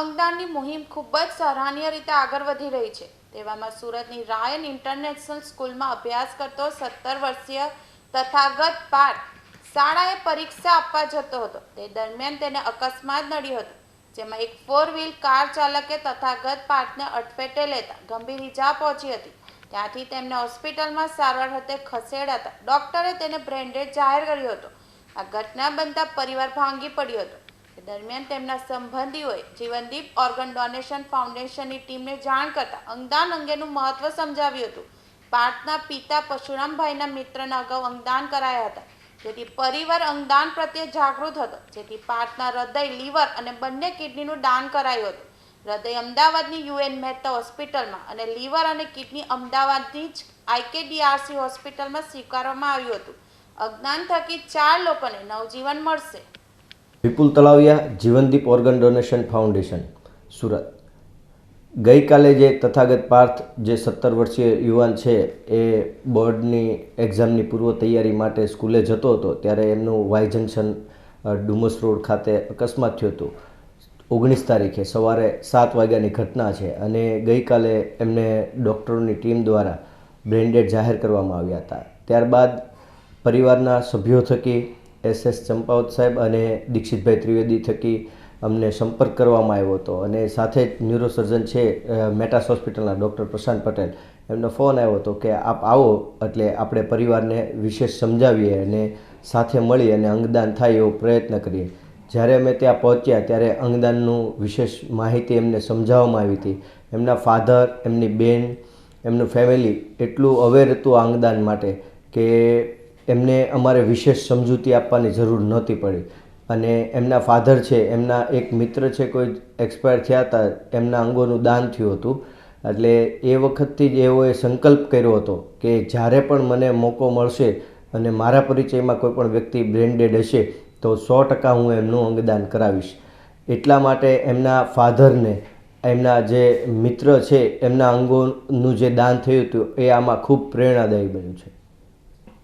અંગદાનની મુહિમ ખૂબ જ સરાહનીય રીતે આગળ વધી રહી છે. તેવામાં સુરતની રાયન ઇન્ટરનેશનલ સ્કૂલમાં અભ્યાસ કરતો સત્તર વર્ષીય તથાગત પાઠ શાળાએ પરીક્ષા આપવા જતો હતો. તે દરમિયાન તેને અકસ્માત નડ્યો હતો, જેમાં એક ફોર વ્હીલ કાર ચાલકે તથાગત પાઠને અટપેટે લેતા ગંભીર ઇજા પહોંચી હતી. ત્યાંથી તેમને હોસ્પિટલમાં સારવાર હતે ખસેડાતા ડોક્ટરે તેને બ્રેન્ડેડ જાહેર કર્યો હતો. આ ઘટના બનતા પરિવાર ભાંગી પડ્યો હતો. દરમિયાન તેમના સંબંધીઓએ જીવનદીપ ઓર્ગન ડોનેશન ફાઉન્ડેશનની ટીમને જાણ કરતા અંગદાન અંગેનું મહત્વ સમજાવ્યું હતું. પાર્થના પિતા પરશુરામભાઈના મિત્રના અગાઉ અંગદાન કરાયા હતા. જેથી પરિવાર અંગદાન પ્રત્યે જાગૃત હતો. જેથી પાર્થના હૃદય, લીવર અને બંને કિડનીનું દાન કરાયું હતું. હૃદય અમદાવાદની યુએન મહેતા હોસ્પિટલમાં અને લીવર અને કિડની અમદાવાદની જ આઈકેડીઆરસી હોસ્પિટલમાં સ્વીકારવામાં આવ્યું હતું. અજ્ઞાન થકી ચાર લોકોને નવજીવન મળશે. Vipul Talaviya, Jeevandeep organ donation foundation, Surat. ગઈકાલે જે તથાગત પાર્થ, જે સત્તર વર્ષીય યુવાન છે, એ બોર્ડની એક્ઝામની પૂર્વ તૈયારી માટે સ્કૂલે જતો હતો, ત્યારે એમનું વાય જંકશન ડુમસ રોડ ખાતે અકસ્માત થયું હતું. ઓગણીસ તારીખે સવારે સાત વાગ્યાની ઘટના છે અને ગઈકાલે એમને ડૉક્ટરોની ટીમ દ્વારા બ્રેન્ડેડ જાહેર કરવામાં આવ્યા હતા. ત્યારબાદ પરિવારના સભ્યો થકી એસ એસ ચંપાવત સાહેબ અને દીક્ષિતભાઈ ત્રિવેદી થકી અમને સંપર્ક કરવામાં આવ્યો હતો. અને સાથે જ ન્યુરોસર્જન છે મેટાસ હોસ્પિટલના ડૉક્ટર પ્રશાંત પટેલ. એમનો ફોન આવ્યો હતો કે આપ આવો એટલે આપણે પરિવારને વિશેષ સમજાવીએ અને સાથે મળી અને અંગદાન થાય એવો પ્રયત્ન કરીએ. જ્યારે અમે ત્યાં પહોંચ્યા ત્યારે અંગદાનનું વિશેષ માહિતી એમને સમજાવવામાં આવી હતી. એમના ફાધર, એમની બેન, એમનું ફેમિલી એટલું અવેર હતું આ અંગદાન માટે કે એમને અમારે વિશેષ સમજૂતી આપવાની જરૂર નહોતી પડી. અને એમના ફાધર છે, એમના એક મિત્ર છે, કોઈ એક્સપાયર થયા હતા, એમના અંગોનું દાન થયું હતું. એટલે એ વખતથી જ એઓએ સંકલ્પ કર્યો હતો કે જ્યારે પણ મને મોકો મળશે અને મારા પરિચયમાં કોઈ પણ વ્યક્તિ બ્રેન્ડેડ હશે, તો સો ટકા હું એમનું અંગદાન કરાવીશ. એટલા માટે એમના ફાધરને, એમના જે મિત્ર છે, એમના અંગોનું જે દાન થયું હતું, એ આમાં ખૂબ પ્રેરણાદાયી બન્યું છે.